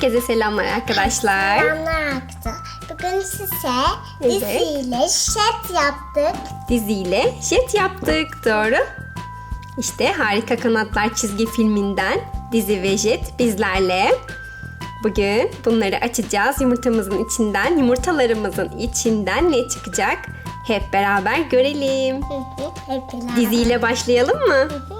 Herkese selamlar arkadaşlar. Selamlar arkadaşlar. Bugün size Evet. diziyle şet yaptık. Diziyle jet yaptık. Doğru. İşte Harika Kanatlar çizgi filminden dizi ve jet bizlerle. Bugün bunları açacağız. Yumurtamızın içinden, yumurtalarımızın içinden ne çıkacak? Hep beraber görelim. Hep beraber. Diziyle başlayalım mı? Hı hı,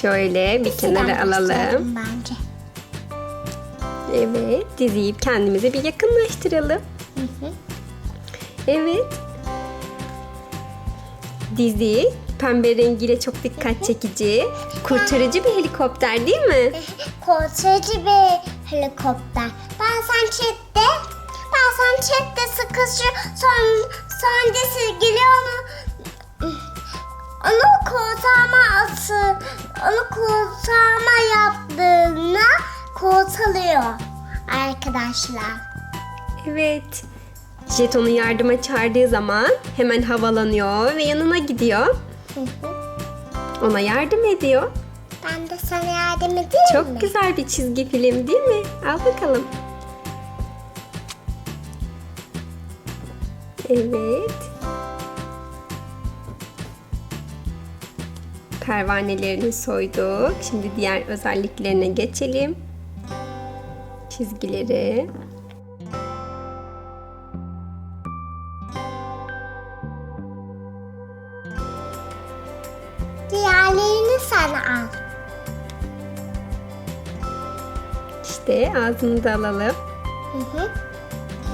Şöyle bir kenara alalım. Bence. Evet, diziyi kendimize bir yakınlaştıralım. Hı hı. Evet. Dizi pembe rengiyle çok dikkat çekici. Kurtarıcı bir helikopter değil mi? Kurtarıcı bir helikopter. Chatte, bazen chatte sıkışıyor. Son, son dizi geliyor onu. Onu kurtarma atı, onu kurtarma yaptığında kurtarıyor arkadaşlar. Evet. Jet onu yardıma çağırdığı zaman hemen havalanıyor ve yanına gidiyor. Hı hı. Ona yardım ediyor. Ben de sana yardım edeyim mi? Çok güzel bir çizgi film değil mi? Al bakalım. Evet. Pervanelerini soyduk. Şimdi diğer özelliklerine geçelim. Çizgileri. Diğerlerini sen al. İşte ağzını da alalım. Hı hı.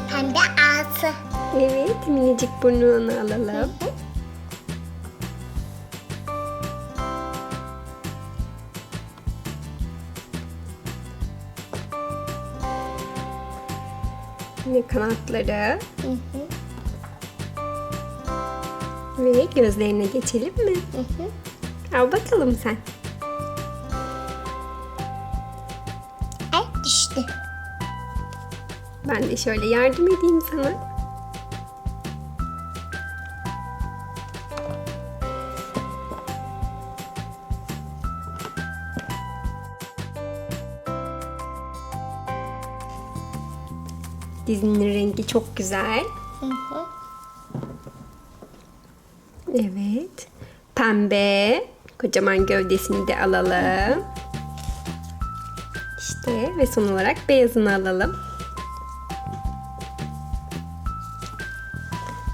Hem de altı. Evet, minicik burnunu alalım. Yine kanatları Hı hı. ve gözlerine geçelim mi? Hı hı. Al bakalım sen. Ay düştü. Ben de şöyle yardım edeyim sana. Dizinin rengi çok güzel. Hı hı. Evet. Pembe. Kocaman gövdesini de alalım. İşte ve son olarak beyazını alalım.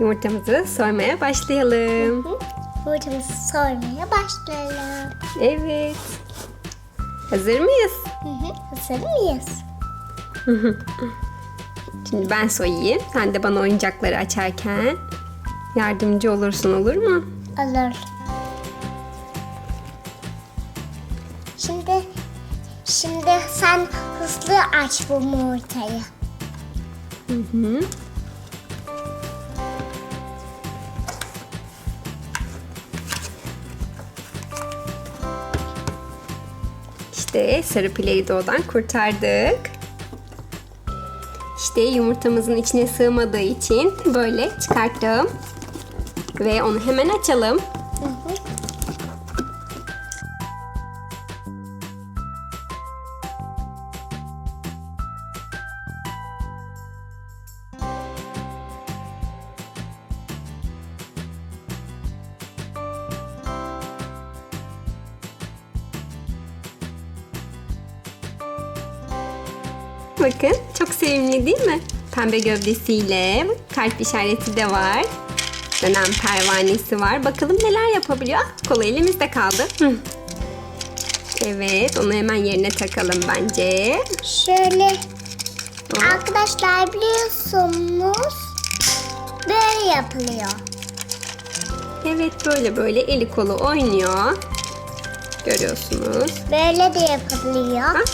Yumurtamızı soymaya başlayalım. Hı. Yumurtamızı soymaya başlayalım. Evet. Hazır mıyız? Hı hı. Hazır mıyız? Şimdi ben soyayım. Sen de bana oyuncakları açarken yardımcı olursun olur mu? Olur. Şimdi şimdi sen hızlı aç bu yumurtayı. Hı hı. İşte sarı Play-Doh'dan kurtardık. İşte yumurtamızın içine sığmadığı için böyle çıkarttım. Ve onu hemen açalım. Bakın çok sevimli değil mi? Pembe gövdesiyle kalp işareti de var. Dönem pervanesi var. Bakalım neler yapabiliyor. Ah, kolu elimizde kaldı. Hı. Evet onu hemen yerine takalım bence. Şöyle arkadaşlar biliyorsunuz böyle yapılıyor. Evet böyle böyle eli kolu oynuyor. Görüyorsunuz. Böyle de yapılıyor. Bak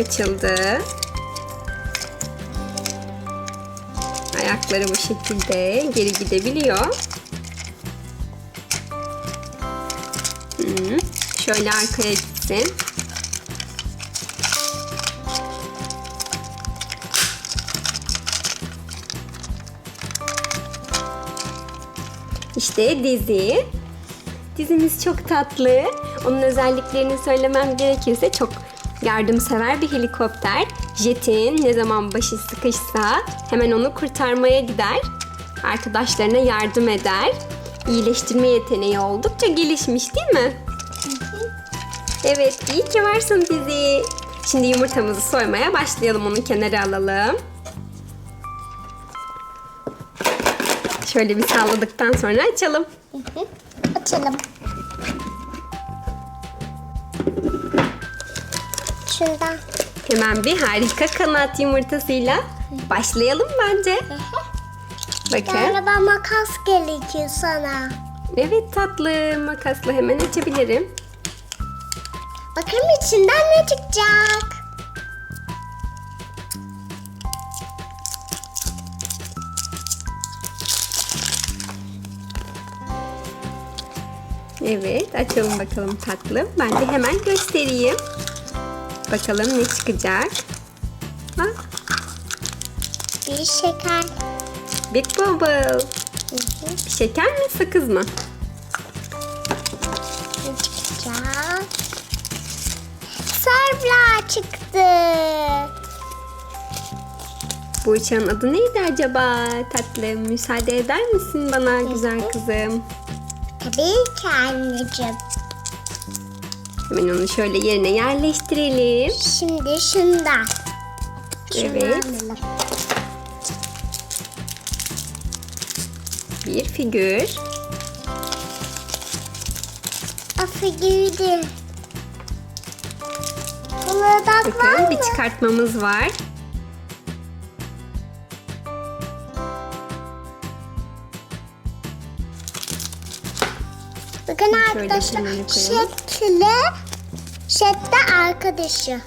açıldı. Ayakları bu şekilde geri gidebiliyor. Hı, Şöyle arkaya gitsin. İşte dizi. Dizimiz çok tatlı. Onun özelliklerini söylemem gerekirse çok yardımsever bir helikopter. Jet'in ne zaman başı sıkışsa hemen onu kurtarmaya gider. Arkadaşlarına yardım eder. İyileştirme yeteneği oldukça gelişmiş değil mi? Evet, iyi ki varsın dizi. Şimdi yumurtamızı soymaya başlayalım. Onu kenara alalım. Şöyle bir salladıktan sonra açalım. Açalım. Şundan. Hemen bir harika kanat yumurtasıyla başlayalım bence. Bakın. Galiba makas gerekiyor sana. Evet tatlı makasla hemen açabilirim. Bakalım içinden ne çıkacak? Evet açalım bakalım tatlım. Ben de hemen göstereyim. Bakalım ne çıkacak. Ha, Bir şeker. Big Bubble. Hı şeker mi sakız mı? Ne çıkacak? Sarılar çıktı. Bu uçağın adı neydi acaba? Tatlım müsaade eder misin bana güzel kızım? Tabii ki anneciğim. Hemen onu şöyle yerine yerleştirelim. Şimdi şundan. Şunu Evet. alalım. Bir figür. Afigüydü. Bunlardan var Bakın mı? bir çıkartmamız var. Bakın Şöyle arkadaşlar. kenara Şekli. Şekli arkadaşı.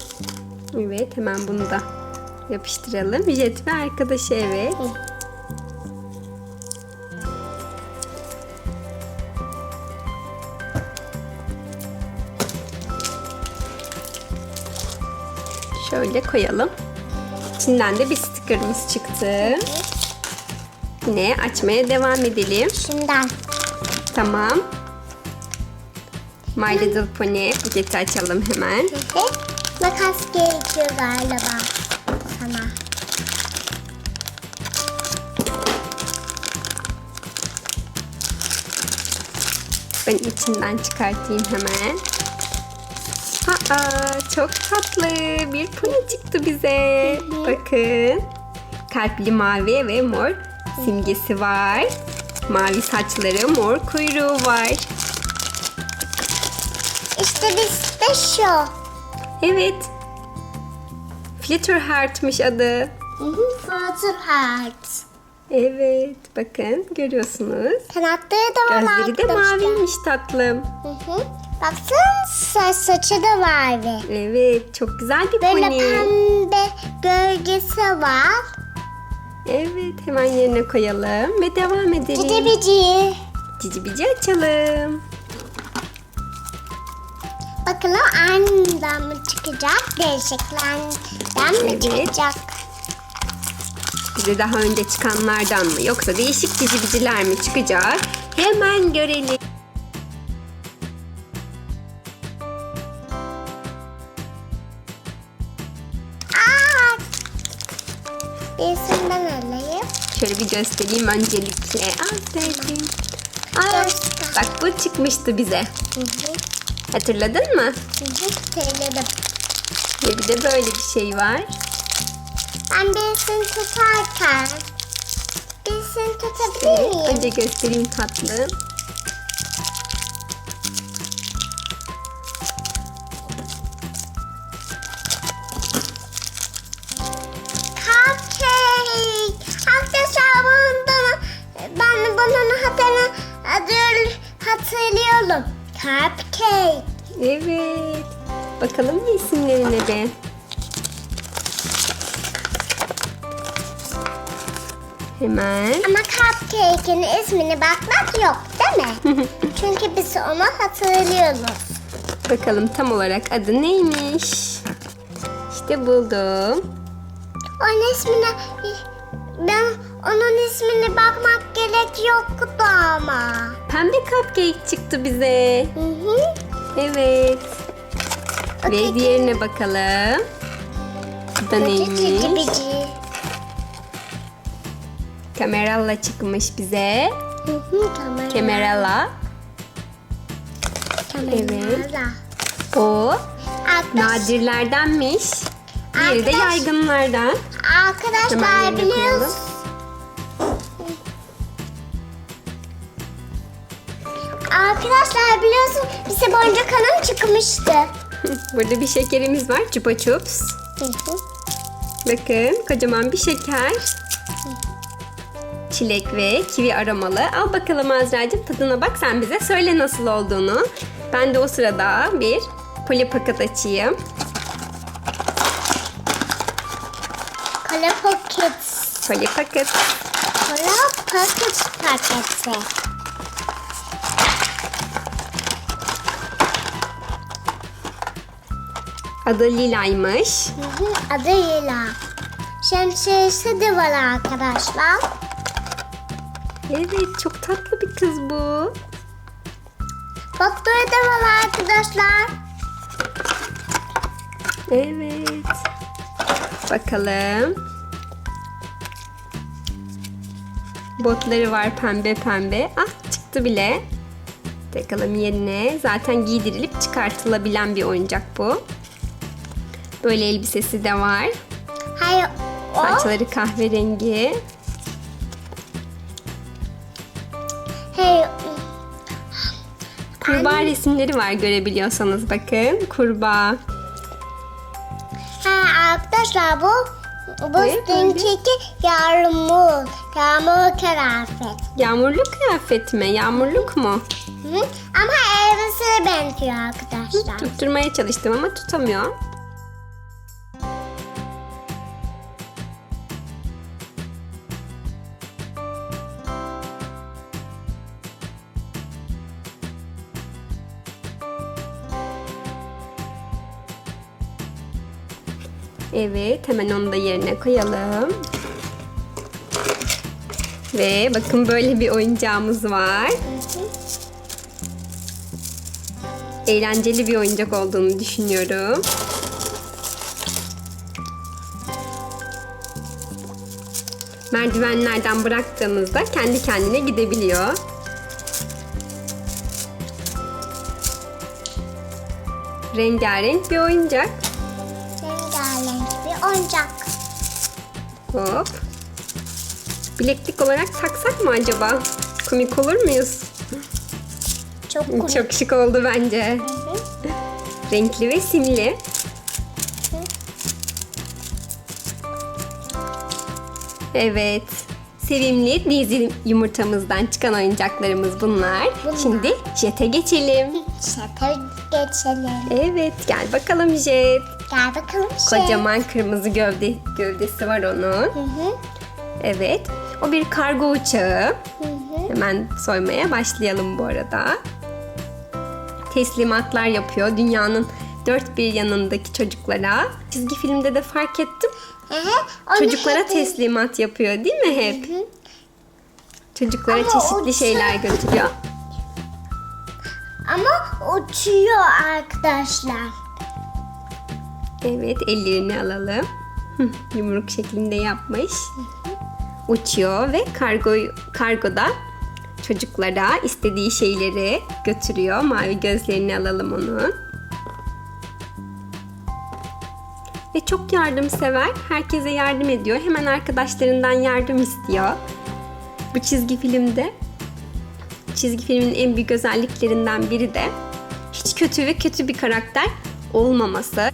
Evet hemen bunu da yapıştıralım. Jet ve arkadaşı evet. Şöyle koyalım. İçinden de bir stickerımız çıktı. Yine açmaya devam edelim. Şundan. Tamam. My Little Pony paketi açalım hemen. Ve makas gerekiyor galiba sana. Ben içinden çıkartayım hemen. Aa, çok tatlı bir pony çıktı bize. Bakın. Kalpli mavi ve mor simgesi var. Mavi saçları, mor kuyruğu var. İşte bizde şu. Evet. Flutterheart'mış adı. Hı hı, Flutter Heart. Evet, bakın görüyorsunuz. Kanatları da var Gözleri de arkadaşlar. maviymiş tatlım. Hı hı. Baksana saç, saçı da mavi. Evet, çok güzel bir Böyle pony. pembe gölgesi var. Evet, hemen yerine koyalım ve devam edelim. Cici bici. Cici bici açalım. Bakalım aniden mı çıkacak? Değişiklerden mi Evet. çıkacak? Bize daha önce çıkanlardan mı yoksa değişik cici biciler mi çıkacak? Hemen görelim. Aa! Birisinden alayım. Şöyle bir göstereyim öncelikle. Aferin. Aa, Göster. bak bu çıkmıştı bize. Hı hı. Hatırladın mı? Söyledim. Ve bir de böyle bir şey var. Ben birisini tutarken birisini tutabilir Evet, miyim? önce göstereyim tatlım. Hatırlıyorum. Cupcake. Evet. Bakalım ne isimlerine be. Hemen. Ama Cupcake'in ismini bakmak yok değil mi? Çünkü biz onu hatırlıyoruz. Bakalım tam olarak adı neymiş? İşte buldum. Onun ismine ben onun ismini bakmak gerek yoktu ama. Pembe cupcake çıktı bize. Hı hı. Evet. Ve Okey. diğerine bakalım. Bu da Cici neymiş? bici. Kameralla çıkmış bize. Hı hı. Kamera. Kemeralla. Kamera. O Arkadaş, nadirlerdenmiş. Diğeri de yaygınlardan. Arkadaşlar yerine Arkadaşlar biliyorsun bize boncuk hanım çıkmıştı. Burada bir şekerimiz var. Chupa Chups. Hı hı. Bakın kocaman bir şeker. Çilek ve kivi aromalı. Al bakalım Azra'cığım tadına bak sen bize söyle nasıl olduğunu. Ben de o sırada bir poli paket açayım. Kola Pockets. Poli paket. Kola Pocket paketi. Adı Lila'ymış. Hı hı, Adı Lila. Şemsiyesi de var arkadaşlar. Evet çok tatlı bir kız bu. Doktoru da var arkadaşlar. Evet. Bakalım. Botları var pembe pembe. Ah çıktı bile. Bakalım yerine. Zaten giydirilip çıkartılabilen bir oyuncak bu. Böyle elbisesi de var. Hayır o Saçları kahverengi. hayır, Kurbağa resimleri var görebiliyorsanız bakın. Kurbağa. ha, arkadaşlar bu bu dünkü yağmur. Yağmur kıyafet. Yağmurlu kıyafet mi? Yağmurluk mu? Hı? Ama elbiseye benziyor arkadaşlar. Tutturmaya çalıştım ama tutamıyor. Evet, hemen onu da yerine koyalım. Ve bakın böyle bir oyuncağımız var. Eğlenceli bir oyuncak olduğunu düşünüyorum. Merdivenlerden bıraktığınızda kendi kendine gidebiliyor. Rengarenk bir oyuncak. Oyuncak. Hop. Bileklik olarak taksak mı acaba? Komik olur muyuz? Çok komik. Çok şık oldu bence. Renkli ve simli. Evet. Sevimli dizi yumurtamızdan çıkan oyuncaklarımız bunlar. Bunlar. Şimdi jete geçelim. Şaka geçelim. Evet gel bakalım jet. Gel bakalım şey. Kocaman kırmızı gövde gövdesi var onun. Hı hı. Evet. O bir kargo uçağı. Hı hı. Hemen soymaya başlayalım bu arada. Teslimatlar yapıyor dünyanın dört bir yanındaki çocuklara. Çizgi filmde de fark ettim. Hı hı. Çocuklara hep- teslimat yapıyor değil mi hep? Hı. Çocuklara Ama çeşitli uçağı- şeyler götürüyor. Ama uçuyor arkadaşlar. Evet ellerini alalım. Yumruk şeklinde yapmış. Uçuyor ve kargo kargoda çocuklara istediği şeyleri götürüyor. Mavi gözlerini alalım onun. Ve çok yardımsever. Herkese yardım ediyor. Hemen arkadaşlarından yardım istiyor. Bu çizgi filmde çizgi filmin en büyük özelliklerinden biri de hiç kötü ve kötü bir karakter olmaması.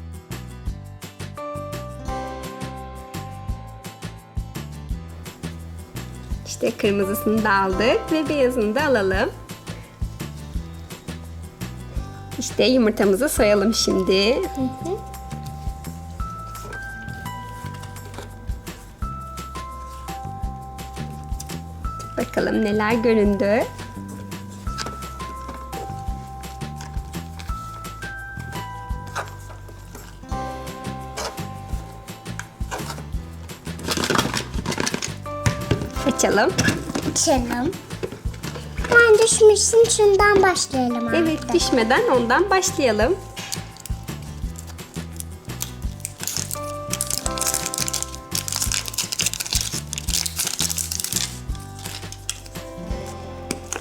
İşte kırmızısını da aldık ve beyazını da alalım. İşte yumurtamızı soyalım şimdi. Bakalım neler göründü. Açalım. Açalım. Bence düşmüşsün şundan başlayalım artık. Evet düşmeden ondan başlayalım.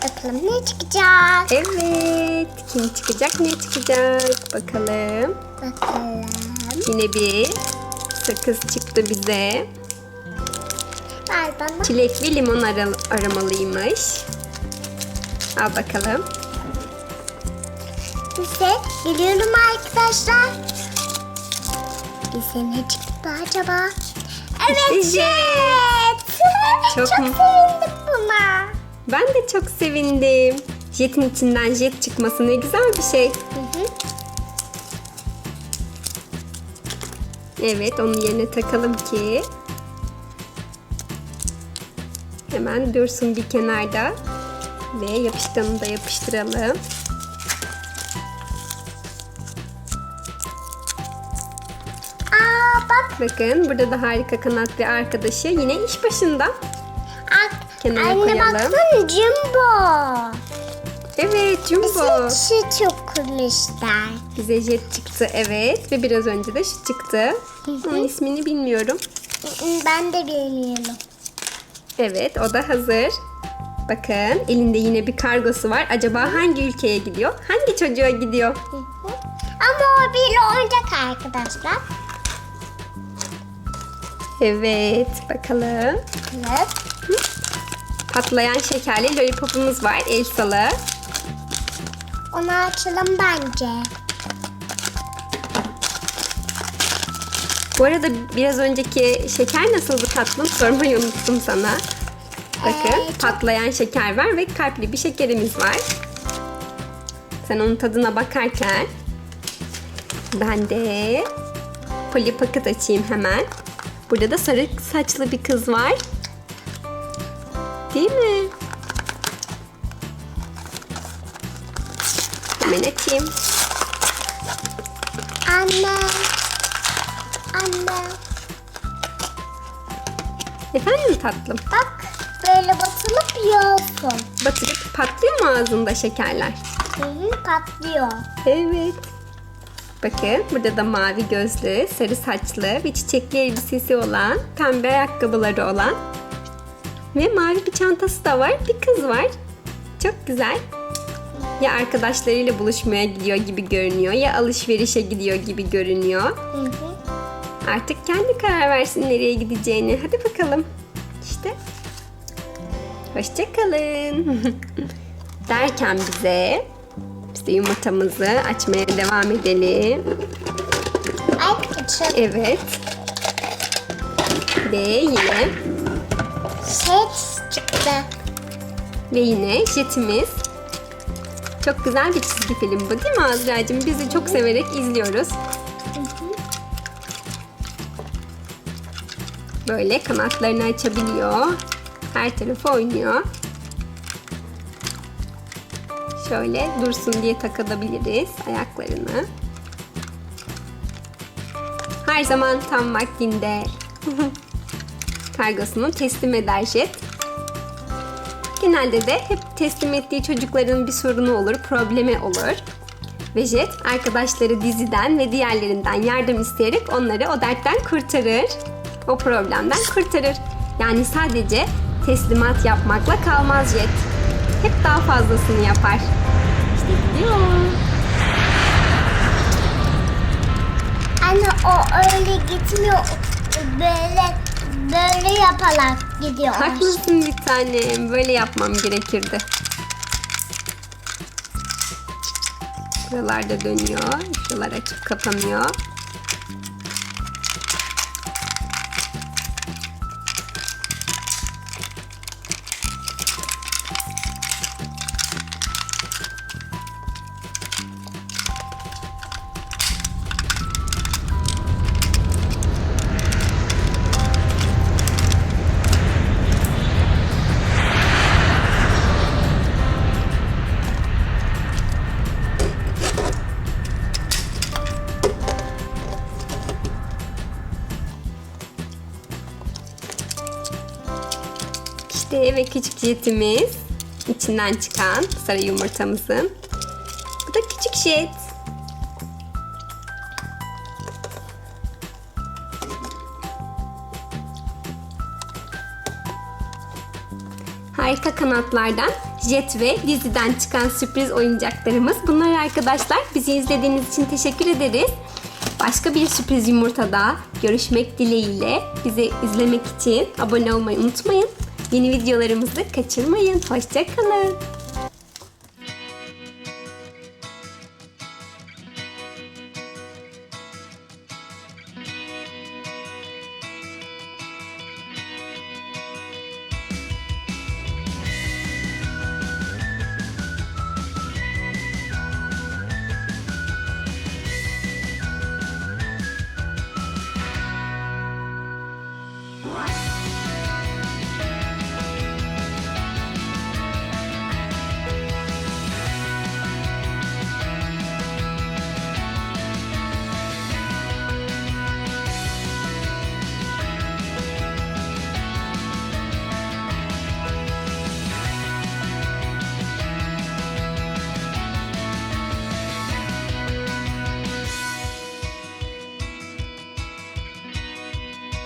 Bakalım ne çıkacak? Evet kim çıkacak ne çıkacak bakalım. Bakalım. Yine bir sakız çıktı bize. Ver bana. Çilek ve limon ara- aromalıymış. Al bakalım. Bize geliyorum arkadaşlar. Bize ne çıktı acaba? Evet İşte jet. Çok Çok mu- sevindim buna. Ben de çok sevindim. Jet'in içinden jet çıkması ne güzel bir şey. Hı hı. Evet onun yerine takalım ki hemen dursun bir kenarda ve yapışkanını da yapıştıralım. Aa bak. Bakın burada da harika kanat ve arkadaşı yine iş başında. Ak, Kenara anne koyalım. baksana Jumbo. Evet Jumbo. Bizi çok kurmuşlar. Bize jet çıktı evet ve biraz önce de şu çıktı. Onun ismini bilmiyorum. Ben de bilmiyorum. Evet o da hazır. Bakın elinde yine bir kargosu var. Acaba hangi ülkeye gidiyor? Hangi çocuğa gidiyor? Ama o bir oyuncak arkadaşlar. Evet bakalım. Evet. Patlayan şekerli lollipopumuz var Elsa'lı. Onu açalım bence. Bu arada biraz önceki şeker nasıldı tatlım sormayı unuttum sana. Bakın Ee, patlayan şeker var ve kalpli bir şekerimiz var. Sen onun tadına bakarken ben de Polly Pocket açayım hemen. Burada da sarı saçlı bir kız var. Değil mi? Hemen açayım. Anne. Anne. Efendim tatlım? Bak böyle batılıp yiyorsun. Batırıp patlıyor mu ağzında şekerler? Hı hı, patlıyor. Evet. Bakın burada da mavi gözlü, sarı saçlı ve çiçekli elbisesi olan, pembe ayakkabıları olan ve mavi bir çantası da var. Bir kız var. Çok güzel. Ya arkadaşlarıyla buluşmaya gidiyor gibi görünüyor ya alışverişe gidiyor gibi görünüyor. Hı hı. Artık kendi karar versin nereye gideceğini. Hadi bakalım. İşte. Hoşçakalın. Derken bize biz de yumurtamızı açmaya devam edelim. Ay küçük Evet. Ve yine şey çıktı. ve yine jetimiz. Çok güzel bir çizgi film bu değil mi Azra'cığım? Biz de çok severek izliyoruz. Böyle kanatlarını açabiliyor. Her tarafı oynuyor. Şöyle dursun diye takabiliriz ayaklarını. Her zaman tam vaktinde kargosunu teslim eder jet. Genelde de hep teslim ettiği çocukların bir sorunu olur, problemi olur. Ve Jet arkadaşları diziden ve diğerlerinden yardım isteyerek onları o dertten kurtarır. O problemden kurtarır. Yani sadece teslimat yapmakla kalmaz Jet. Hep daha fazlasını yapar. İşte gidiyor. Anne o öyle gitmiyor. Böyle böyle yaparak gidiyor. Haklısın bir tanem. Böyle yapmam gerekirdi. Buralarda dönüyor. Şuralar açıp kapanıyor. Küçük jetimiz içinden çıkan sarı yumurtamızın. Bu da küçük jet. Harika kanatlardan jet ve diziden çıkan sürpriz oyuncaklarımız. Bunlar arkadaşlar. Bizi izlediğiniz için teşekkür ederiz. Başka bir sürpriz yumurtada görüşmek dileğiyle bizi izlemek için abone olmayı unutmayın. Yeni videolarımızı kaçırmayın. Hoşçakalın.